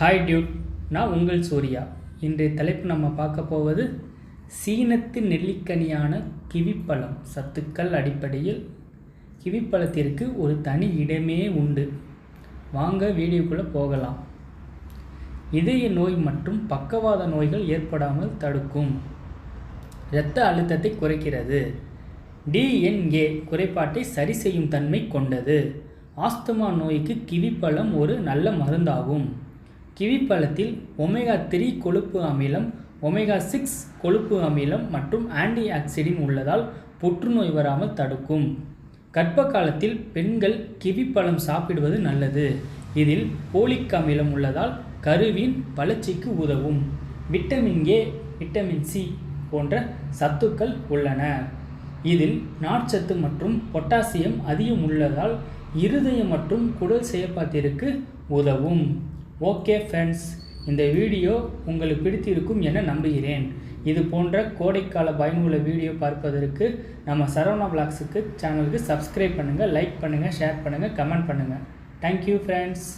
Hi Dude நான் உங்கள் சூர்யா. இன்றைய தலைப்பு நம்ம பார்க்க போவது சீனத்து நெல்லிக்கனியான கிவிப்பழம். சத்துக்கள் அடிப்படையில் கிவிப்பழத்திற்கு ஒரு தனி இடமே உண்டு. வாங்க வீடியோக்குள்ளே போகலாம். இதய நோய் மற்றும் பக்கவாத நோய்கள் ஏற்படாமல் தடுக்கும். இரத்த அழுத்தத்தை குறைக்கிறது. டிஎன்ஏ குறைபாட்டை சரி செய்யும் தன்மை கொண்டது. ஆஸ்துமா நோய்க்கு கிவிப்பழம் ஒரு நல்ல மருந்தாகும். கிவிப்பழத்தில் ஒமேகா த்ரீ கொழுப்பு அமிலம் ஒமேகா சிக்ஸ் கொழுப்பு அமிலம் மற்றும் ஆன்டி ஆக்சிடின் உள்ளதால் புற்றுநோய் வராமல் தடுக்கும். கர்ப்ப காலத்தில் பெண்கள் கிவிப்பழம் சாப்பிடுவது நல்லது. இதில் போலிக் அமிலம் உள்ளதால் கருவின் வளர்ச்சிக்கு உதவும். விட்டமின் ஏ விட்டமின் சி போன்ற சத்துக்கள் உள்ளன. இதில் நார்ச்சத்து மற்றும் பொட்டாசியம் அதிகம் உள்ளதால் இருதயம் மற்றும் குடல் செயற்பாட்டிற்கு உதவும். ஓகே ஃப்ரெண்ட்ஸ் இந்த வீடியோ உங்களுக்கு பிடித்திருக்கும் என நம்புகிறேன். இது போன்ற கோடைக்கால பயனுள்ள வீடியோ பார்ப்பதற்கு நம்ம சரவணா பிளாக்ஸுக்கு சேனலுக்கு சப்ஸ்கிரைப் பண்ணுங்கள் லைக் பண்ணுங்கள் ஷேர் பண்ணுங்கள் கமெண்ட் பண்ணுங்கள் தேங்க்யூ ஃப்ரெண்ட்ஸ்